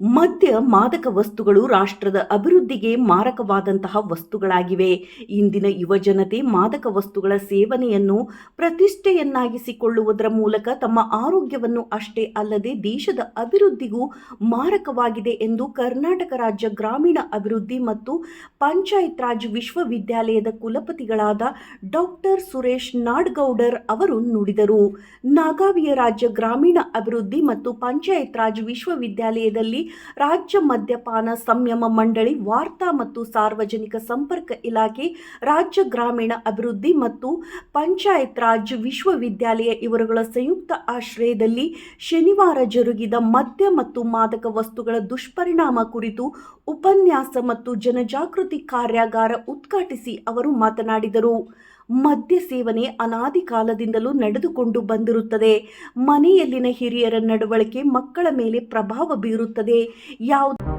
ಮದ್ಯ ಮಾದಕ ವಸ್ತುಗಳು ರಾಷ್ಟ್ರದ ಅಭಿವೃದ್ಧಿಗೆ ಮಾರಕವಾದಂತಹ ವಸ್ತುಗಳಾಗಿವೆ. ಇಂದಿನ ಯುವಜನತೆ ಮಾದಕ ವಸ್ತುಗಳ ಸೇವನೆಯನ್ನು ಪ್ರತಿಷ್ಠೆಯನ್ನಾಗಿಸಿಕೊಳ್ಳುವುದರ ಮೂಲಕ ತಮ್ಮ ಆರೋಗ್ಯವನ್ನು ಅಷ್ಟೇ ಅಲ್ಲದೆ ದೇಶದ ಅಭಿವೃದ್ಧಿಗೂ ಮಾರಕವಾಗಿದೆ ಎಂದು ಕರ್ನಾಟಕ ರಾಜ್ಯ ಗ್ರಾಮೀಣ ಅಭಿವೃದ್ಧಿ ಮತ್ತು ಪಂಚಾಯತ್ ರಾಜ್ ವಿಶ್ವವಿದ್ಯಾಲಯದ ಕುಲಪತಿಗಳಾದ ಡಾಕ್ಟರ್ ಸುರೇಶ್ ನಾಡ್ಗೌಡರ್ ಅವರು ನುಡಿದರು. ನಾಗಾವಿಯ ರಾಜ್ಯ ಗ್ರಾಮೀಣ ಅಭಿವೃದ್ಧಿ ಮತ್ತು ಪಂಚಾಯತ್ ರಾಜ್ ವಿಶ್ವವಿದ್ಯಾಲಯದಲ್ಲಿ ರಾಜ್ಯ ಮದ್ಯಪಾನ ಸಂಯಮ ಮಂಡಳಿ, ವಾರ್ತಾ ಮತ್ತು ಸಾರ್ವಜನಿಕ ಸಂಪರ್ಕ ಇಲಾಖೆ, ರಾಜ್ಯ ಗ್ರಾಮೀಣ ಅಭಿವೃದ್ಧಿ ಮತ್ತು ಪಂಚಾಯತ್ ರಾಜ್ ವಿಶ್ವವಿದ್ಯಾಲಯ ಇವರುಗಳ ಸಂಯುಕ್ತ ಆಶ್ರಯದಲ್ಲಿ ಶನಿವಾರ ಜರುಗಿದ ಮದ್ಯ ಮತ್ತು ಮಾದಕ ವಸ್ತುಗಳ ದುಷ್ಪರಿಣಾಮ ಕುರಿತು ಉಪನ್ಯಾಸ ಮತ್ತು ಜನಜಾಗೃತಿ ಕಾರ್ಯಾಗಾರ ಉದ್ಘಾಟಿಸಿ ಅವರು ಮಾತನಾಡಿದರು. ಮದ್ಯ ಸೇವನೆ ಅನಾದಿ ಕಾಲದಿಂದಲೂ ನಡೆದುಕೊಂಡು ಬಂದಿರುತ್ತದೆ. ಮನೆಯಲ್ಲಿನ ಹಿರಿಯರ ನಡವಳಿಕೆ ಮಕ್ಕಳ ಮೇಲೆ ಪ್ರಭಾವ ಬೀರುತ್ತದೆ. ಯಾವುದೇ